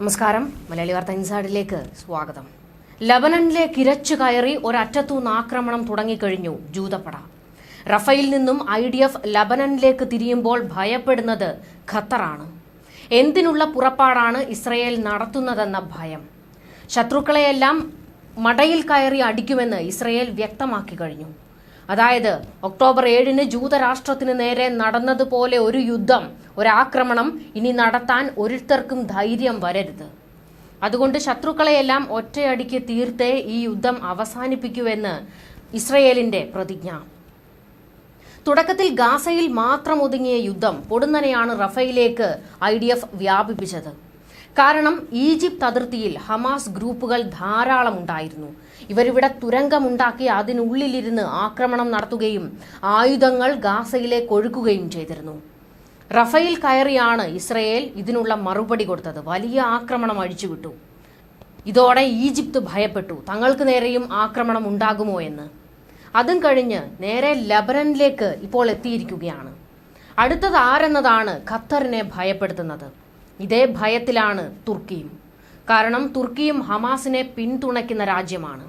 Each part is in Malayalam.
നമസ്കാരം. മലയാളി വാർത്ത ഇൻസൈഡിലേക്ക് സ്വാഗതം. ലബനനിലെ കിരച്ചു കയറി ഒരറ്റത്തുനിന്ന് ആക്രമണം തുടങ്ങിക്കഴിഞ്ഞു ജൂതപ്പട. റഫയിൽ നിന്നും ഐ ഡി എഫ് ലബനനിലേക്ക് തിരിയുമ്പോൾ ഭയപ്പെടുന്നത് ഖത്തറാണ്. എന്തിനുള്ള പുറപ്പാടാണ് ഇസ്രയേൽ നടത്തുന്നതെന്ന ഭയം. ശത്രുക്കളെയെല്ലാം മടയിൽ കയറി അടിക്കുമെന്ന് ഇസ്രയേൽ വ്യക്തമാക്കി കഴിഞ്ഞു. അതായത് ഒക്ടോബർ ഏഴിന് ജൂതരാഷ്ട്രത്തിന് നേരെ നടന്നതുപോലെ ഒരു യുദ്ധം ഒരാക്രമണം ഇനി നടത്താൻ ഒരുത്തർക്കും ധൈര്യം വരരുത്. അതുകൊണ്ട് ശത്രുക്കളെയെല്ലാം ഒറ്റയടിക്ക് തീർത്തേ ഈ യുദ്ധം അവസാനിപ്പിക്കൂവെന്ന് ഇസ്രയേലിന്റെ പ്രതിജ്ഞ. തുടക്കത്തിൽ ഗാസയിൽ മാത്രം ഒതുങ്ങിയ യുദ്ധം പൊടുന്നനെയാണ് റഫയിലേക്ക് ഐ ഡി എഫ് വ്യാപിപ്പിച്ചത്. കാരണം ഈജിപ്ത് അതിർത്തിയിൽ ഹമാസ് ഗ്രൂപ്പുകൾ ധാരാളം ഉണ്ടായിരുന്നു. ഇവരിവിടെ തുരങ്കമുണ്ടാക്കി അതിനുള്ളിലിരുന്ന് ആക്രമണം നടത്തുകയും ആയുധങ്ങൾ ഗാസയിലേക്ക് ഒഴുക്കുകയും ചെയ്തിരുന്നു. റഫയിൽ കയറിയാണ് ഇസ്രയേൽ ഇതിനുള്ള മറുപടി കൊടുത്തത്. വലിയ ആക്രമണം അഴിച്ചുവിട്ടു. ഇതോടെ ഈജിപ്ത് ഭയപ്പെട്ടു. തങ്ങൾക്ക് നേരെയും ആക്രമണം ഉണ്ടാകുമോ എന്ന്. അതും കഴിഞ്ഞ് നേരെ ലബനനിലേക്ക് ഇപ്പോൾ എത്തിയിരിക്കുകയാണ്. അടുത്തത് ആരെന്നതാണ് ഖത്തറിനെ ഭയപ്പെടുത്തുന്നത്. ഇതേ ഭയത്തിലാണ് തുർക്കിയും. കാരണം തുർക്കിയും ഹമാസിനെ പിന്തുണയ്ക്കുന്ന രാജ്യമാണ്.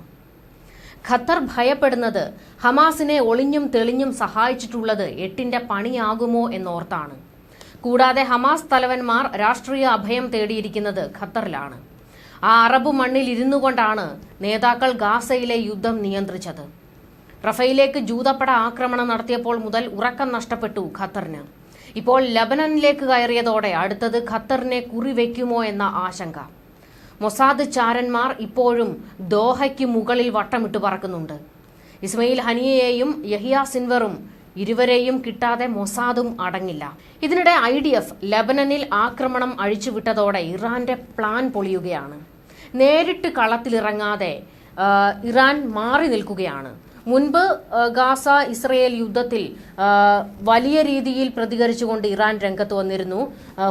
ഖത്തർ ഭയപ്പെടുന്നത് ഹമാസിനെ ഒളിഞ്ഞും തെളിഞ്ഞും സഹായിച്ചിട്ടുള്ളത് എട്ടിന്റെ പണിയാകുമോ എന്നോർത്താണ്. കൂടാതെ ഹമാസ് തലവന്മാർ രാഷ്ട്രീയ അഭയം തേടിയിരിക്കുന്നത് ഖത്തറിലാണ്. ആ അറബ് മണ്ണിൽ ഇരുന്നു കൊണ്ടാണ് നേതാക്കൾ ഗാസയിലെ യുദ്ധം നിയന്ത്രിച്ചത്. റഫയിലേക്ക് ജൂതപ്പട ആക്രമണം നടത്തിയപ്പോൾ മുതൽ ഉറക്കം നഷ്ടപ്പെട്ടു ഖത്തറിന്. ഇപ്പോൾ ലബനനിലേക്ക് കയറിയതോടെ അടുത്തത് ഖത്തറിനെ കുറിവെക്കുമോ എന്ന ആശങ്ക. മൊസാദ് ചാരന്മാർ ഇപ്പോഴും ദോഹയ്ക്ക് മുകളിൽ വട്ടമിട്ട് പറക്കുന്നുണ്ട്. ഇസ്മയിൽ ഹനിയയെയും യഹിയ സിൻവറും ഇരുവരെയും കിട്ടാതെ മൊസാദും അടങ്ങില്ല. ഇതിനിടെ ഐ ഡി എഫ് ലബനനിൽ ആക്രമണം അഴിച്ചുവിട്ടതോടെ ഇറാന്റെ പ്ലാൻ പൊളിയുകയാണ്. നേരിട്ട് കളത്തിലിറങ്ങാതെ ഇറാൻ മാറി നിൽക്കുകയാണ്. മുൻപ് ഗാസ ഇസ്രയേൽ യുദ്ധത്തിൽ വലിയ രീതിയിൽ പ്രതികരിച്ചുകൊണ്ട് ഇറാൻ രംഗത്ത് വന്നിരുന്നു.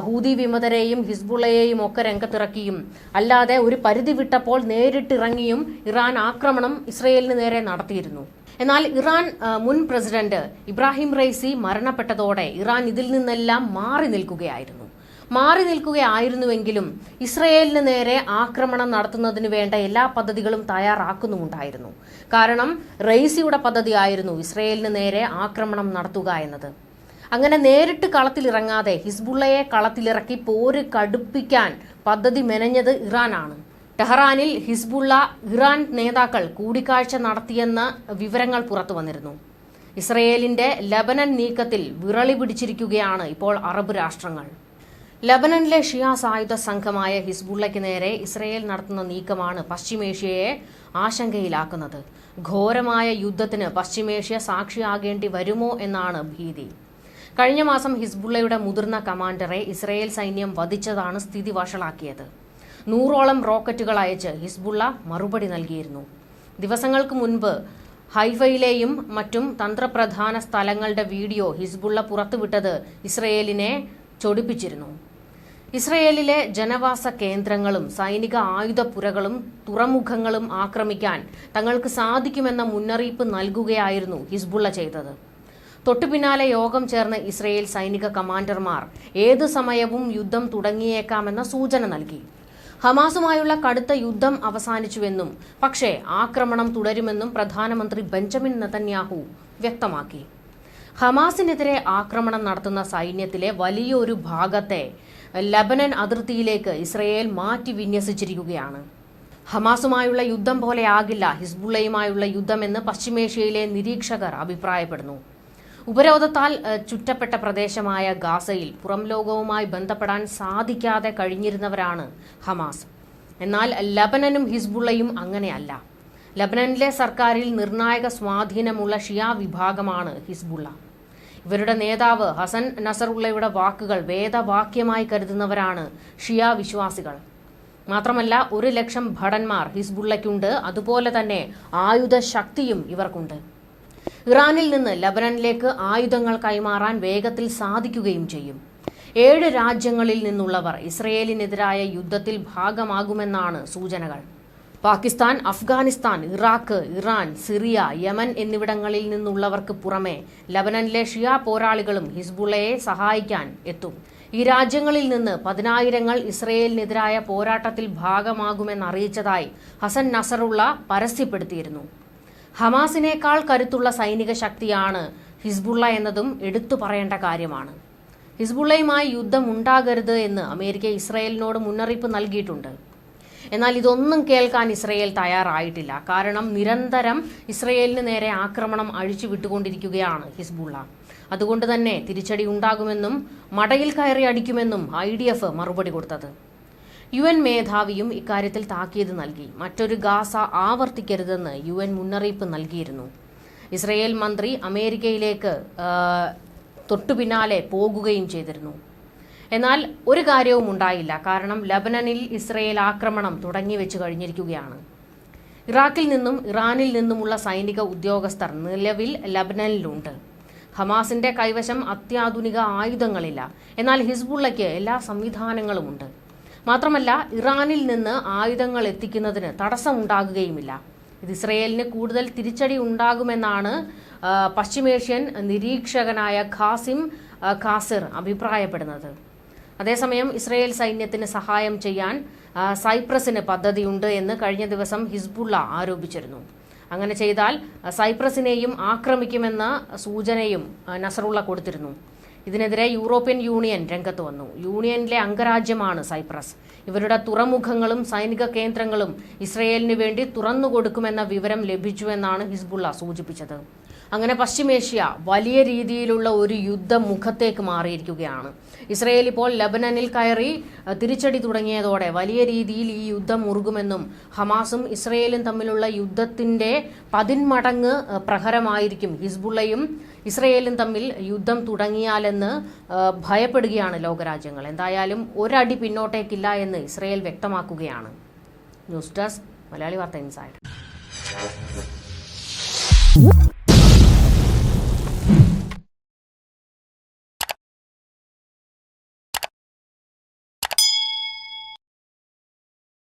ഹൂതി വിമതരെയും ഹിസ്ബുള്ളയെയും ഒക്കെ രംഗത്തിറക്കിയും അല്ലാതെ ഒരു പരിധി വിട്ടപ്പോൾ നേരിട്ടിറങ്ങിയും ഇറാൻ ആക്രമണം ഇസ്രയേലിന് നേരെ നടത്തിയിരുന്നു. എന്നാൽ ഇറാൻ മുൻ പ്രസിഡന്റ് ഇബ്രാഹിം റൈസി മരണപ്പെട്ടതോടെ ഇറാൻ ഇതിൽ നിന്നെല്ലാം മാറി നിൽക്കുകയായിരുന്നു. മാറി നിൽക്കുകയായിരുന്നുവെങ്കിലും ഇസ്രയേലിന് നേരെ ആക്രമണം നടത്തുന്നതിന് വേണ്ട എല്ലാ പദ്ധതികളും തയ്യാറാക്കുന്നുമുണ്ടായിരുന്നു. കാരണം റെയ്സിയുടെ പദ്ധതിയായിരുന്നു ഇസ്രയേലിന് നേരെ ആക്രമണം നടത്തുക എന്നത്. അങ്ങനെ നേരിട്ട് കളത്തിലിറങ്ങാതെ ഹിസ്ബുള്ളയെ കളത്തിലിറക്കി പോര് കടുപ്പിക്കാൻ പദ്ധതി മെനഞ്ഞത് ഇറാനാണ്. ടെഹ്റാനിൽ ഹിസ്ബുള്ള ഇറാൻ നേതാക്കൾ കൂടിക്കാഴ്ച നടത്തിയെന്ന വിവരങ്ങൾ പുറത്തു വന്നിരുന്നു. ഇസ്രയേലിന്റെ ലബനൻ നീക്കത്തിൽ വിറളി പിടിച്ചിരിക്കുകയാണ് ഇപ്പോൾ അറബ് രാഷ്ട്രങ്ങൾ. ലബനനിലെ ഷിയ സായുധ സംഘമായ ഹിസ്ബുള്ളയ്ക്ക് നേരെ ഇസ്രയേൽ നടത്തുന്ന നീക്കമാണ് പശ്ചിമേഷ്യയെ ആശങ്കയിലാക്കുന്നത്. ഘോരമായ യുദ്ധത്തിന് പശ്ചിമേഷ്യ സാക്ഷിയാകേണ്ടി വരുമോ എന്നാണ് ഭീതി. കഴിഞ്ഞ മാസം ഹിസ്ബുള്ളയുടെ മുതിർന്ന കമാൻഡറെ ഇസ്രയേൽ സൈന്യം വധിച്ചതാണ് സ്ഥിതി വഷളാക്കിയത്. നൂറോളം റോക്കറ്റുകൾ അയച്ച് ഹിസ്ബുള്ള മറുപടി നൽകിയിരുന്നു. ദിവസങ്ങൾക്ക് മുൻപ് ഹൈഫയിലെയും മറ്റും തന്ത്രപ്രധാന സ്ഥലങ്ങളുടെ വീഡിയോ ഹിസ്ബുള്ള പുറത്തുവിട്ടത് ഇസ്രയേലിനെ ചൊടിപ്പിച്ചിരുന്നു. ഇസ്രയേലിലെ ജനവാസ കേന്ദ്രങ്ങളും സൈനിക ആയുധപ്പുരകളും തുറമുഖങ്ങളും ആക്രമിക്കാൻ തങ്ങൾക്ക് സാധിക്കുമെന്ന മുന്നറിയിപ്പ് നൽകുകയായിരുന്നു ഹിസ്ബുള്ള ചെയ്തത്. തൊട്ടുപിന്നാലെ യോഗം ചേർന്ന ഇസ്രയേൽ സൈനിക കമാൻഡർമാർ ഏതു സമയവും യുദ്ധം തുടങ്ങിയേക്കാമെന്ന സൂചന നൽകി. ഹമാസുമായുള്ള കടുത്ത യുദ്ധം അവസാനിച്ചുവെന്നും പക്ഷേ ആക്രമണം തുടരുമെന്നും പ്രധാനമന്ത്രി ബെഞ്ചമിൻ നെതന്യാഹു വ്യക്തമാക്കി. ഹമാസിനെതിരെ ആക്രമണം നടത്തുന്ന സൈന്യത്തിലെ വലിയൊരു ഭാഗത്തെ ലബനൻ അതിർത്തിയിലേക്ക് ഇസ്രയേൽ മാറ്റി വിന്യസിച്ചിരിക്കുകയാണ്. ഹമാസുമായുള്ള യുദ്ധം പോലെ ആകില്ല ഹിസ്ബുള്ളയുമായുള്ള യുദ്ധമെന്ന് പശ്ചിമേഷ്യയിലെ നിരീക്ഷകർ അഭിപ്രായപ്പെടുന്നു. ഉപരോധത്താൽ ചുറ്റപ്പെട്ട പ്രദേശമായ ഗാസയിൽ പുറം ലോകവുമായി ബന്ധപ്പെടാൻ സാധിക്കാതെ കഴിഞ്ഞിരുന്നവരാണ് ഹമാസ്. എന്നാൽ ലബനനും ഹിസ്ബുള്ളയും അങ്ങനെയല്ല. ലബനനിലെ സർക്കാരിൽ നിർണായക സ്വാധീനമുള്ള ഷിയ വിഭാഗമാണ് ഹിസ്ബുള്ള. ഇവരുടെ നേതാവ് ഹസൻ നസറുള്ളയുടെ വാക്കുകൾ വേദവാക്യമായി കരുതുന്നവരാണ് ഷിയ വിശ്വാസികൾ. മാത്രമല്ല ഒരു ലക്ഷം ഭടന്മാർ ഹിസ്ബുള്ളയ്ക്കുണ്ട്. അതുപോലെ തന്നെ ആയുധ ശക്തിയും ഇവർക്കുണ്ട്. ഇറാനിൽ നിന്ന് ലബനനിലേക്ക് ആയുധങ്ങൾ കൈമാറാൻ വേഗത്തിൽ സാധിക്കുകയും ചെയ്യും. ഏഴ് രാജ്യങ്ങളിൽ നിന്നുള്ളവർ ഇസ്രയേലിനെതിരായ യുദ്ധത്തിൽ ഭാഗമാകുമെന്നാണ് സൂചനകൾ. Pakistan Afghanistan Iraq Iran Syria Yemen എന്നിവിടങ്ങളിൽ നിന്നുള്ളവർക്ക് പുറമെ ലബനനിലെ ഷിയ പോരാളികളും ഹിസ്ബുള്ളയെ സഹായിക്കാൻ എത്തും. ഈ രാജ്യങ്ങളിൽ നിന്ന് പതിനായിരങ്ങൾ ഇസ്രയേലിനെതിരായ പോരാട്ടത്തിൽ ഭാഗമാകുമെന്നറിയിച്ചതായി ഹസൻ നസറുള്ള പരസ്യപ്പെടുത്തിയിരുന്നു. ഹമാസിനേക്കാൾ കരുത്തുള്ള സൈനിക ശക്തിയാണ് ഹിസ്ബുള്ള എന്നതും എടുത്തു പറയേണ്ട കാര്യമാണ്. ഹിസ്ബുള്ളയുമായി യുദ്ധം ഉണ്ടാകരുത് എന്ന് അമേരിക്ക ഇസ്രയേലിനോട് മുന്നറിയിപ്പ് നൽകിയിട്ടുണ്ട്. എന്നാൽ ഇതൊന്നും കേൾക്കാൻ ഇസ്രയേൽ തയ്യാറായിട്ടില്ല. കാരണം നിരന്തരം ഇസ്രയേലിന് നേരെ ആക്രമണം അഴിച്ചു വിട്ടുകൊണ്ടിരിക്കുകയാണ് ഹിസ്ബുള്ള. അതുകൊണ്ട് തന്നെ തിരിച്ചടി ഉണ്ടാകുമെന്നും മടയിൽ കയറി അടിക്കുമെന്നും ഐ ഡി എഫ് മറുപടി കൊടുത്തത്. യു എൻ മേധാവിയും ഇക്കാര്യത്തിൽ താക്കീത് നൽകി. മറ്റൊരു ഗാസ ആവർത്തിക്കരുതെന്ന് യു എൻ മുന്നറിയിപ്പ് നൽകിയിരുന്നു. ഇസ്രയേൽ മന്ത്രി അമേരിക്കയിലേക്ക് തൊട്ടുപിന്നാലെ തൊട്ടു പിന്നാലെ പോകുകയും ചെയ്തിരുന്നു. എന്നാൽ ഒരു കാര്യവും ഉണ്ടായില്ല. കാരണം ലബനനിൽ ഇസ്രയേൽ ആക്രമണം തുടങ്ങി വെച്ച് കഴിഞ്ഞിരിക്കുകയാണ്. ഇറാഖിൽ നിന്നും ഇറാനിൽ നിന്നുമുള്ള സൈനിക ഉദ്യോഗസ്ഥർ നിലവിൽ ലബനനിലുണ്ട്. ഹമാസിന്റെ കൈവശം അത്യാധുനിക ആയുധങ്ങളില്ല. എന്നാൽ ഹിസ്ബുള്ളയ്ക്ക് എല്ലാ സംവിധാനങ്ങളുമുണ്ട്. മാത്രമല്ല ഇറാനിൽ നിന്ന് ആയുധങ്ങൾ എത്തിക്കുന്നതിന് തടസ്സമുണ്ടാകുകയുമില്ല. ഇത് ഇസ്രയേലിന് കൂടുതൽ തിരിച്ചടി ഉണ്ടാകുമെന്നാണ് പശ്ചിമേഷ്യൻ നിരീക്ഷകനായ ഖാസിം ഖാസിർ അഭിപ്രായപ്പെടുന്നത്. അതേസമയം ഇസ്രയേൽ സൈന്യത്തിന് സഹായം ചെയ്യാൻ സൈപ്രസിന് പദ്ധതിയുണ്ട് എന്ന് കഴിഞ്ഞ ദിവസം ഹിസ്ബുള്ള ആരോപിച്ചിരുന്നു. അങ്ങനെ ചെയ്താൽ സൈപ്രസിനെയും ആക്രമിക്കുമെന്ന സൂചനയും നസറുള്ള കൊടുത്തിരുന്നു. ഇതിനെതിരെ യൂറോപ്യൻ യൂണിയൻ രംഗത്ത് വന്നു. യൂണിയനിലെ അംഗരാജ്യമാണ് സൈപ്രസ്. ഇവരുടെ തുറമുഖങ്ങളും സൈനിക കേന്ദ്രങ്ങളും ഇസ്രയേലിന് വേണ്ടി തുറന്നുകൊടുക്കുമെന്ന വിവരം ലഭിച്ചുവെന്നാണ് ഹിസ്ബുള്ള സൂചിപ്പിച്ചത്. അങ്ങനെ പശ്ചിമേഷ്യ വലിയ രീതിയിലുള്ള ഒരു യുദ്ധമുഖത്തേക്ക് മാറിയിരിക്കുകയാണ്. ഇസ്രയേൽ ഇപ്പോൾ ലബനനിൽ കയറി തിരിച്ചടി തുടങ്ങിയതോടെ വലിയ രീതിയിൽ ഈ യുദ്ധം മുറുകുമെന്നും ഹമാസും ഇസ്രയേലും തമ്മിലുള്ള യുദ്ധത്തിന്റെ പതിന്മടങ്ങ് പ്രഹരമായിരിക്കും. ഹിസ്ബുള്ളയും ഇസ്രയേലും തമ്മിൽ യുദ്ധം തുടങ്ങിയാലെന്ന് ഭയപ്പെടുകയാണ് ലോകരാജ്യങ്ങൾ. എന്തായാലും ഒരടി പിന്നോട്ടേക്കില്ല എന്ന് ഇസ്രയേൽ വ്യക്തമാക്കുകയാണ്. ന്യൂസ് ഡെസ്ക് മലയാളി വാർത്ത ഇൻസൈഡ്.